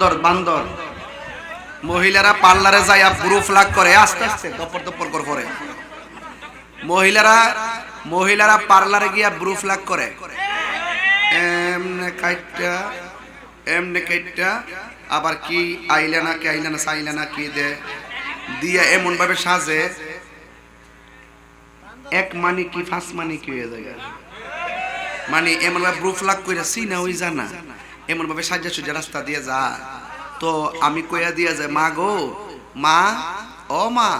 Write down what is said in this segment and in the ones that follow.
বান্দর বান্দর। মহিলারা পার্লারে যাইয়া পুরো ফ্লাগ করে, আস্তে আস্তে দপর দপর করে করে মহিলারা মহিলারা পার্লারে গিয়া ব্রু ফ্লাগ করে। এমনে কাইটটা এমনে কাইটটা, আবার কি আইলানা কি আইলানা সাইলানা কি দে। দিয়া এমন ভাবে সাজে। এক মানি কি, ফাঁস মানি কি হয়ে যায় মানে এমন ভাবে ব্রু ফ্লাগ করে সিনা ওই জানা এমন ভাবে সাজা সুজা রাস্তা দিয়ে যা। তো আমি কইয়া দিয়া যায় মা গো, মা, ও মা,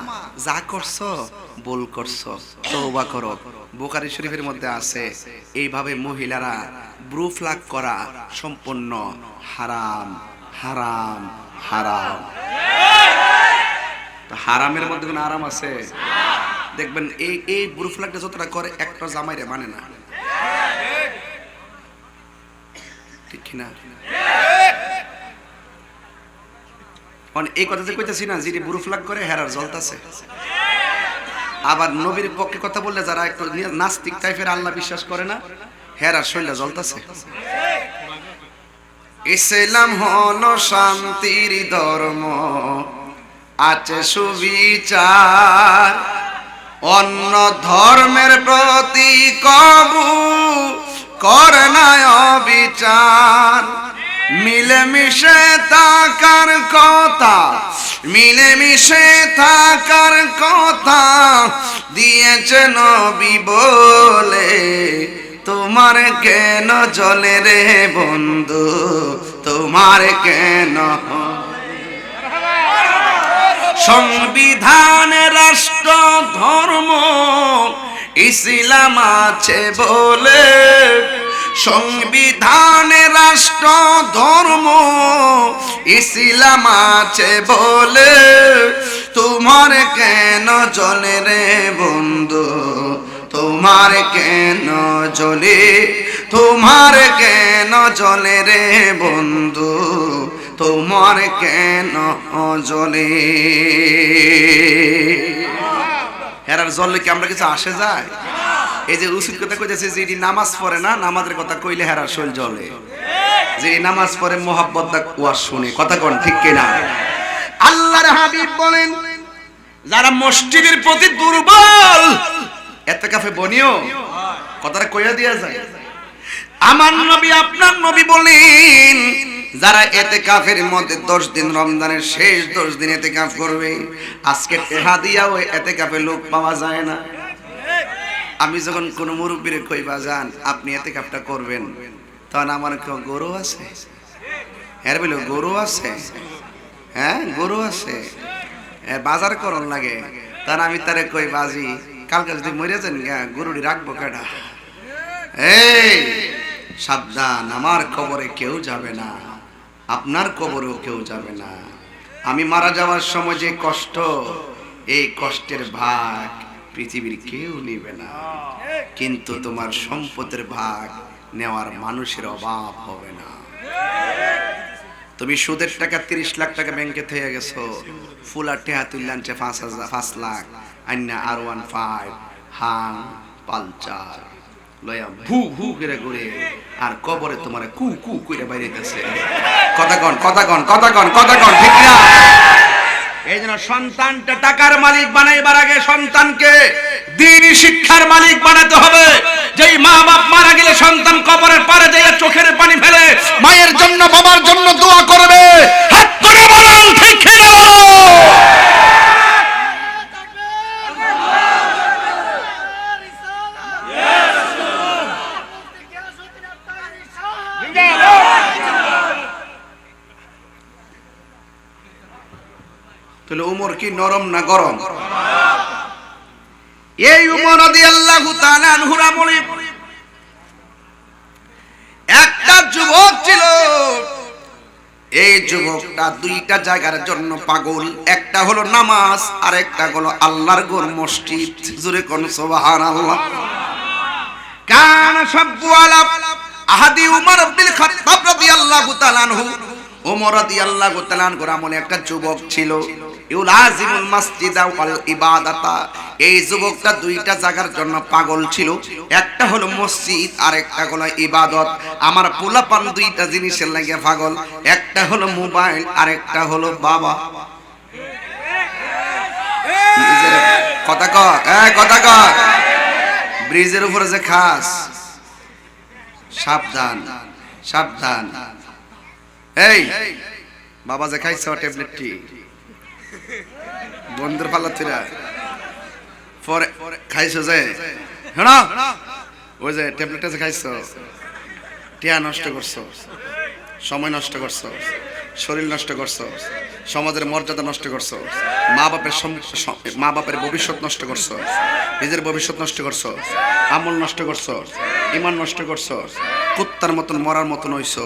যা করছ বল করছ, তওবা করো। বুখারী শরীফের মধ্যে আছে, এইভাবে মহিলারা ব্রু ফ্লাগ করা সম্পূর্ণ হারাম হারাম হারাম। হারামের মধ্যে কোনো আরাম আছে? দেখবেন এই এই ব্রু ফ্লাগটা যতটা করে, একটা জামাইরে মানে না। কিনা এই কথা কইতেছি না, যিনি বুরু ফ্লাগ করে, হেরার জ্বলতাছে আবার নবীর পক্ষে কথা বললে যারা একটু নাস্তিক টাইপের আল্লাহ বিশ্বাস করে না, হেরার শৈলা জ্বলতাছে ইসলাম হলো শান্তির ধর্ম, আছে সুবিচার। অন্য ধর্মের প্রতি কবু করে না অবিচার মিলেমিশে থাকার কথা, মিলেমিশে থাকার কথা দিয়েছে নবী বলে। তোমার কেন জলে রে বন্ধু? তোমার কেন সংবিধান, রাষ্ট্র, ধর্ম, ইসলাম আছে বলে। সংবিধান রাষ্ট্র, ধর্ম, ইসলাম আছে বলে তোমার কেন জলে রে বন্ধু? তোমার কেন জলে, তোমার কেন জলে রে বন্ধু? তোমার কেন জলে? হেরার জলে কি আমরা কিছু আসে যায়? এই যে উচিত কথা কইতেছে যে এটি নামাজ পড়ে না, নামাজের কথা কইলে হেরার শৈল জলে যে এই নামাজ পড়ে, মোহাব্বত ওয়াজ শুনে। কথা কোন, ঠিক কিনা? আল্লাহর হাবিব বলেন, যারা মসজিদের প্রতি দুর্বল, এত কাফে বনিও, কথাটা কইয়া দিয়া যায়। আমার নবী, আপনার নবী বলেন, যারা এতে কাফের মধ্যে দশ দিন রমজানের শেষ দশ দিন এতে কাফ করবে, আজকে টেহা দিয়া ওই এতে কাফে লোক পাওয়া যায় না। আমি যখন কোনো মুরব্বীরে কইবা যান আপনি এতে কাপটা করবেন? তখন আমার কেউ গরু আছে। হ্যাঁ বলো গরু আছে। হ্যাঁ গরু আছে। হ্যাঁ, বাজার করন লাগে। তখন আমি তারে কই বাজি কালকে যদি মরে যান গরুটি রাখব কেডা? এই সাবধান আমার কবরে কেউ যাবে না। আপনার কবরেও কেউ যাবে না। আমি মারা যাওয়ার সময় যে কষ্ট এই কষ্টের ভাগ। পৃথিবীর কেউ নেবে না। কিন্তু তোমার সম্পদের ভাগ নেওয়ার মানুষের অভাব হবে না। তুমি সুদের টাকা তিরিশ লাখ টাকা ব্যাংকে থেকে গেছো। ফুল আর টেহা তুললানছে পাঁচ হাজার পাঁচ লাখ। আন্না আর ওয়ান ফাইভ হাং পালচার। লয়া ভু ভু করে ঘুরে আর কবরে তোমার কু কু করে বাইরেতেছে কথা কন কথা কন কথা কন কথা কন ঠিক না? এই জন্য সন্তানটা টাকার মালিক বানাইবার আগে সন্তানকে দিনই শিক্ষার মালিক বানাতে হবে। যেই মা বাপ মারা গেলে সন্তান কবরের পারে দিয়ে চোখের পানি ফেলে, মায়ের জন্য, বাবার জন্য দোয়া করবে। হাত বলুন, ঠিক তাহলে উমর কি নরম না গরম? এই উমর রাদিয়াল্লাহু তাআলা আনহুর আমলে একটা যুবক ছিল। এই যুবকটা দুইটা জায়গার জন্য পাগল। একটা হলো নামাজ আর একটা হলো আল্লাহর গোর মসজিদ। জুরে কোন সুবহানাল্লাহ। কান সাব্বু আলা আহাদি উমর বিল খাত্তাব রাদিয়াল্লাহু তাআলা আনহু। ওমর রাদিয়াল্লাহু তাআলা আনহুর একটা যুবক ছিল। ইউলাজিমুল মাসজিদা ওয়াল ইবাদাতা। এই যুবকটা দুইটা জায়গার জন্য পাগল ছিল। একটা হলো মসজিদ আর একটা হলো ইবাদত। আমার পোলাপান দুইটা জিনিসের লাগে পাগল। একটা হলো মোবাইল আর একটা হলো বাবা। কথা ক কথা ক ব্রিজের উপরে যে খাস, সাবধান সাবধান। এই, বাবা যে খাইছ ট্যাবলেটটি। বন্ধুর পাল্লা তুরা পরে খাইছো যে? হ্যাঁ ওই যে ট্যাবলেটটা যে খাইছো? টিয়া নষ্ট করছ। সময় নষ্ট করছ। শরীর নষ্ট করছ। সমাজের মর্যাদা নষ্ট করছ। মা বাপের মা বাপের ভবিষ্যৎ নষ্ট করছ। নিজের ভবিষ্যৎ নষ্ট করছ। আমল নষ্ট করছ। ইমান নষ্ট করছ। কুত্তার মতন, মরার মতন হইছো।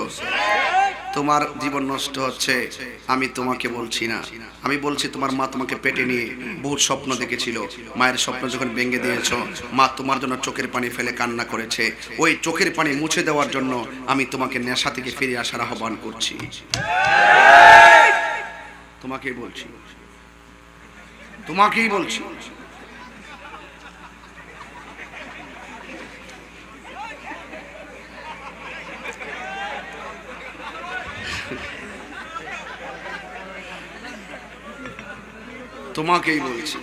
তোমার জীবন নষ্ট হচ্ছে, আমি তোমাকে বলছি না। আমি বলছি তোমার মা তোমাকে পেটে নিয়ে বহুত স্বপ্ন দেখেছিল। মায়ের স্বপ্ন যখন ভেঙে দিয়েছ, মা তোমার জন্য চোখের পানি ফেলে কান্না করেছে। ওই চোখের পানি মুছে দেওয়ার জন্য আমি তোমাকে নেশা থেকে ফিরে আসার আহ্বান করছি। তোমাকেই বলছি। তোমাকেই বলছি। তোমাকেই বলছি।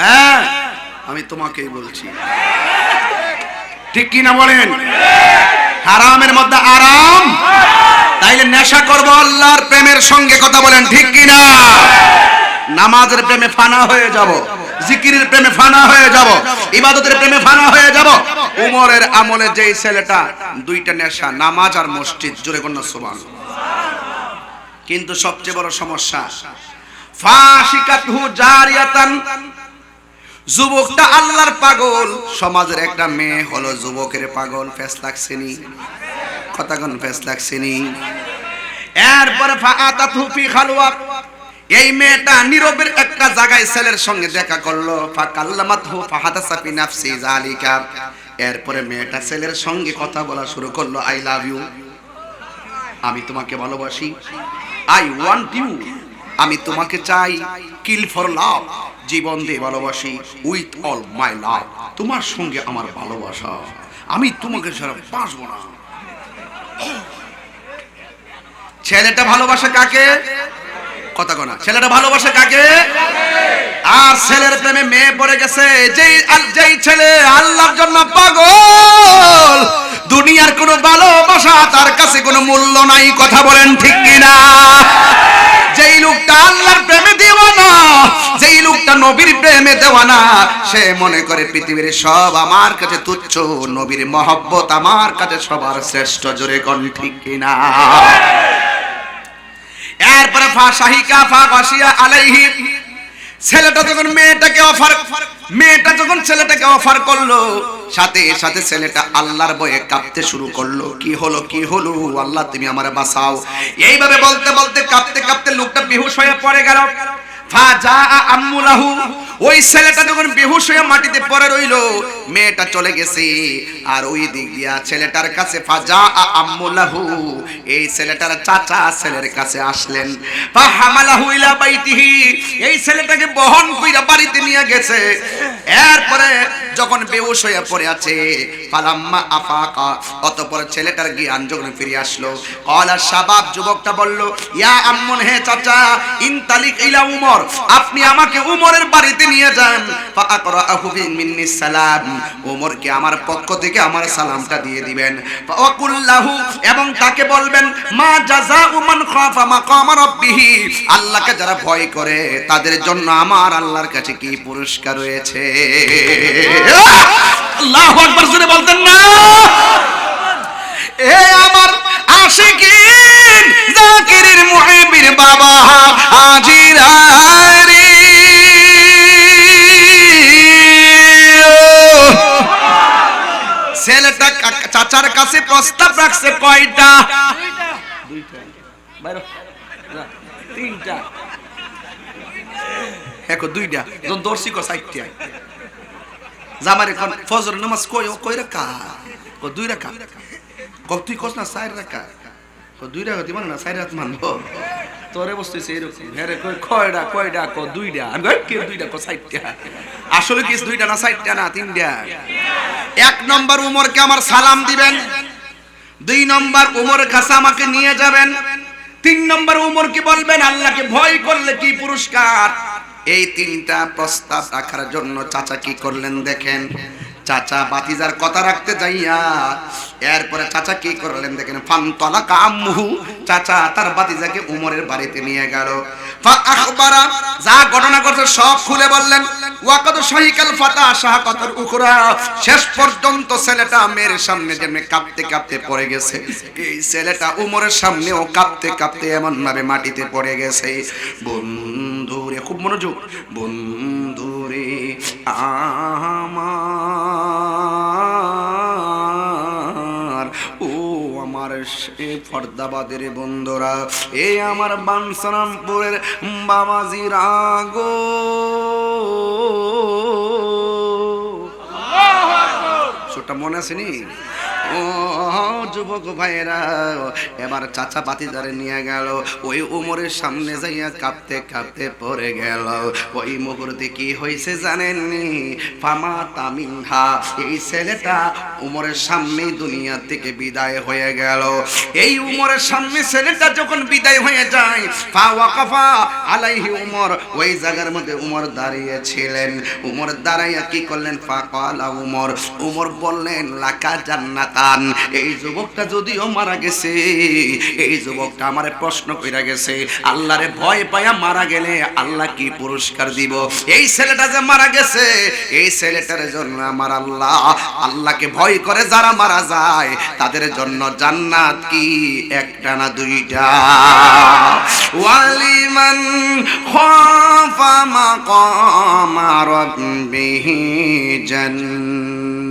হ্যাঁ আমি তোমাকেই বলছি। ঠিক কি না বলেন? হারামের মধ্যে আরাম, তাইলে নেশা করব আল্লাহর প্রেমের সঙ্গে কথা বলেন, ঠিক কি না? নামাজের প্রেমে ফানা হয়ে যাব। জিকিরের প্রেমে ফানা হয়ে যাব, ইবাদতের প্রেমে ফানা হয়ে যাব। উমরের আমলে যেই ছেলেটা দুইটা নেশা, নামাজ আর মসজিদ, জোরে কন্যা সুবহান কিন্তু সবচেয়ে বড় সমস্যা ফাশিকাতহু জারিয়াতান, যুবকটা আল্লাহর পাগল। সমাজের একটা মেয়ে হলো যুবকের পাগল, ফেস লাগছেনি কথাগণ ফেস লাগছেনি এরপরে ফাআতাতহু ফি খালওয়া এই মেয়েটা নীরবের একটা জায়গায় ছেলের সঙ্গে দেখা করল। এরপরে মেয়েটা ছেলের সঙ্গে কথা বলা শুরু করল, আই লাভ ইউ। আমি তোমাকে ভালোবাসি। I want you. আমি তোমাকে চাই। Kill for love. জীবন দিয়ে ভালোবাসি। With all my love. তোমার সঙ্গে আমার ভালোবাসা। আমি তোমাকে ছাড়া বাঁচবো না। ছেলেটা ভালোবাসা কাকে? কথা কোনা ছেলেটা ভালোবাসে কাকে? আর ছেলের প্রেমে মেয়ে পড়ে গেছে। যেই যেই ছেলে আল্লাহর জন্য পাগল, দুনিয়ার কোনো ভালোবাসা তার কাছে কোনো মূল্য নাই, কথা বলেন ঠিক কিনা? যেই লোকটা আল্লাহর প্রেমে দেওয়ানা, যেই লোকটা নবীর প্রেমে দেওয়ানা, সে মনে করে পৃথিবীর সব আমার কাছে তুচ্ছ, নবীর মহব্বত আমার কাছে সবার শ্রেষ্ঠ, জোরে কোন ঠিক কিনা? এরপরে ফা বাসিয়া ছেলেটা যখন মেয়েটাকে অফার মেয়েটা যখন ছেলেটাকে অফার করল, সাথে সাথে ছেলেটা আল্লাহর বয়ে কাঁপতে শুরু করল। কি হলো কি হলো? আল্লাহ তুমি আমার বাঁচাও। এইভাবে বলতে বলতে কাঁপতে কাঁপতে লোকটা বেহুশ হয়ে পড়ে গেল। ওই ছেলেটা যখন বেহুশ হয়ে মাটিতে পড়ে রইল, মেয়েটা চলে গেছে। আর ওই দিক দিয়া ছেলেটার কাছে ফাজা আম্মুলাহু। এই ছেলেটার চাচা ছেলের কাছে আসলেন। হামালাহু ইলা বাইতিহি। এই ছেলেটাকে বহন কইরা বাড়িতে নিয়ে গেছে। এরপরে যখন বেহুশ হয়ে পড়ে আছে, ফালাম্মা আফাকা। ছেলেটার জ্ঞান যখন ফিরে আসলো কলা শাবাব যুবকটা বলল, ইয়া আম্মুন হে চাচা, ইনতালিক ইলা উমর। আপনি আমাকে উমরের বাড়িতে নিয়ে যান। উমরকে আমার পক্ষ থেকে আমার সালামটা দিয়ে দিবেন। এবং তাকে বলবেন, মা জাযাউ মান রাব্বিহি। আল্লাহকে যারা ভয় করে, তাদের জন্য আমার আল্লাহর কাছে কি পুরস্কার রয়েছে? আল্লাহু বলতেন না। এখন দুইটা যখন দর্শি কো সাইটটা জামার ফজর নামাজ কই কই রাখা কো দুই রাখা কো তুই কস না চার রাখা ও দুইটা গতি মানে না চার রাত মানবো? তোরে বসতেছে এরকম। হ্যাঁ রে কই কয়টা কয়টা ক দুইটা আমি কই, কি দুইটা ক চারটা? আসলে কি দুইটা না চারটা না তিনটা এক নম্বর উমরকে আমার সালাম দিবেন। দুই নম্বর উমরের কাছে আমাকে নিয়ে যাবেন। তিন নম্বর উমর উমরকে বলবেন আল্লাহকে ভয় করলে কি পুরস্কার? এই তিনটা প্রস্তাব রাখার জন্য চাচা কি করলেন দেখেন? চাচা বাতিজার কথা রাখতে যাইয়া, এরপরে চাচা কি করলেন দেখেন ফান্তলা কামহু চাচা তার বাতিজাকে উমরের বাড়িতে নিয়ে গেল। যা ঘটনা করছে সব খুলে বললেন, ওয়াকাদ শাহিকাল ফাতা শাহাকাতুল উখরা, শেষ পর্যন্ত ছেলেটা মেয়ের সামনে যেমনি কাঁপতে কাঁপতে পড়ে গেছে, এই ছেলেটা উমরের সামনেও কাঁপতে কাঁপতে এমন ভাবে মাটিতে পড়ে গেছে। বন্ধুরে, খুব মনোযোগ, বন্ধুরে আমার সে ফর্দাবাদের বন্ধুরা এ আমার বানসরামপুরের বাবাজিরা গো। ছোটটা মনে আছে নি? ও যুবক ভাইরা এবার চাচা বাতিদারে নিয়ে গেল। ওই উমরের সামনে যাইয়া কাঁপতে কাঁপতে পড়ে গেল। ওই মুহূর্তে কি হয়েছে জানেননি? ফামা তামিনহা, এই ছেলেটা উমরের সামনে দুনিয়া থেকে বিদায় হয়ে গেল। এই উমরের সামনে ছেলেটা যখন বিদায় হয়ে যায়, ফা ওয়াকাফা আলাইহি উমর, ওই জায়গার মধ্যে উমর দাঁড়িয়েছিলেন। উমর দাঁড়াইয়া কি করলেন? ফা কালা উমর উমর বললেন, লাকা জান্নাতান এই যুবকটা যদিও মারা গেছে, এই যুবকটা আমারে প্রশ্ন কইরা গেছে, আল্লাহরে ভয় পায়া মারা গেলে আল্লাহ কি পুরস্কার দিব? এই ছেলেটা যে মারা গেছে, এই ছেলেটার জন্য আমার আল্লাহ, আল্লাহকে ভয় করে যারা মারা যায়, তাদের জন্য জান্নাত কি? একটা না দুইটা। ওয়ালিমান খাফা মাকামা রাব্বিহি জান্নাতান।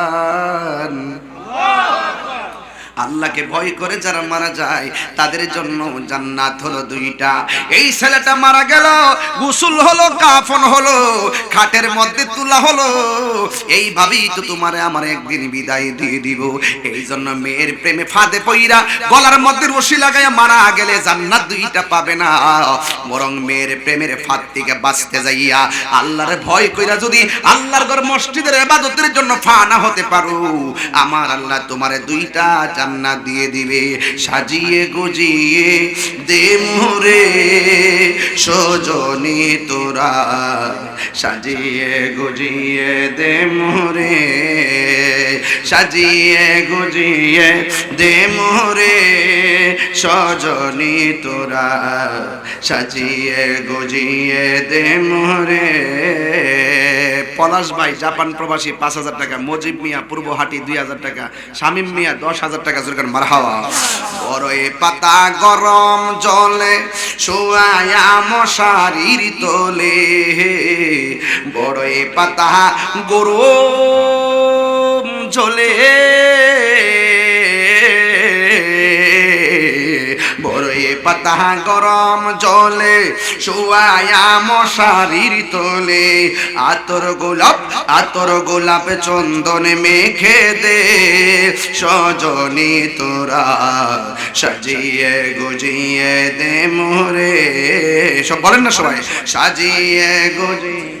আল্লাহকে ভয় করে যারা মারা যায়, তাদের জন্য জান্নাত হলো দুইটা। এই ছেলেটা মারা গেল, গোসল হলো, কাফন হলো, খাটের মধ্যে তুলা হলো। এইভাবেই তো তোমারে আমার একদিন বিদায় দিয়ে দিব। এই জন্য মেয়ের প্রেমে ফাঁদে পইরা গলার মধ্যে রশি লাগাইয়া মারা গেলে জান্নাত দুইটা পাবে না। বরং মেয়ের প্রেমের ফাঁদ থেকে বাঁচতে যাইয়া আল্লাহর ভয় কইরা যদি আল্লাহর ঘর মসজিদের ইবাদতের জন্য ফানা হতে পারো, আমার আল্লাহ তোমারে দুইটা জান্নাত দিয়ে দিবে, সাজিয়ে গুজিয়ে দে মোরে, সজনি তোরা, সাজিয়ে গুজিয়ে দে মোরে, সাজিয়ে গুজিয়ে দে মোরে, সজনি তোরা, সাজিয়ে গুজিয়ে দে মোরে। পলাশ ভাই, জাপান প্রবাসী, পাঁচ হাজার টাকা। মজিব মিয়া পূর্বহাটি দুই হাজার টাকা। শামিম মিয়া, দশ হাজার টাকা সরকার মারহাওয়া বড়য়ে পাতা গরম জলে শোয়া মশারির তোলে। বড়ই পাতা গরম জলে। পাতা গরম জলে শোয়া মশারির তোলে। আতর গোলাপ আতর গোলাপ চন্দন মেখে দে। সজনি তোরা সাজিয়ে গুজিয়ে দে মোরে। সব বলেন না সবাই? সাজিয়ে গুজিয়ে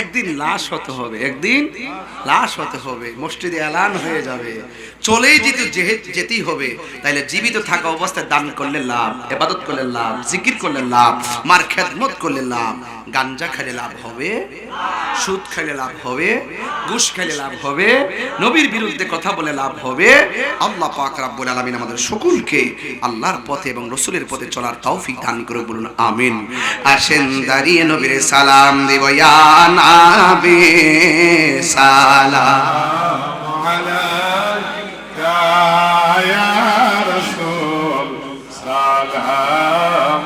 একদিন লাশ হতে হবে, একদিন লাশ হতে হবে, মসজিদে এলান হয়ে যাবে। চলেই যেতে যেতেই হবে, তাইলে জীবিত থাকা অবস্থায় দান করলে লাভ, এবাদত করলে লাভ, জিকির করলে লাভ, মার খেদমত করলে লাভ, গাঞ্জা খেলে লাভ হবে? সুদ খাইলে লাভ হবে, ঘুষ খাইলে লাভ হবে, নবীর বিরুদ্ধে কথা বলে লাভ হবে। আল্লাহ পাক রাব্বুল আলামিন আমাদের সকলকে আল্লাহর পথে এবং রসুলের পথে চলার তৌফিক দান করে বলুন আমিন। আসেন, দাঁড়িয়ে নবীর সালাম দিব, ইয়া নাবি সালাম। আলাইকা ইয়া রাসূল, সালাম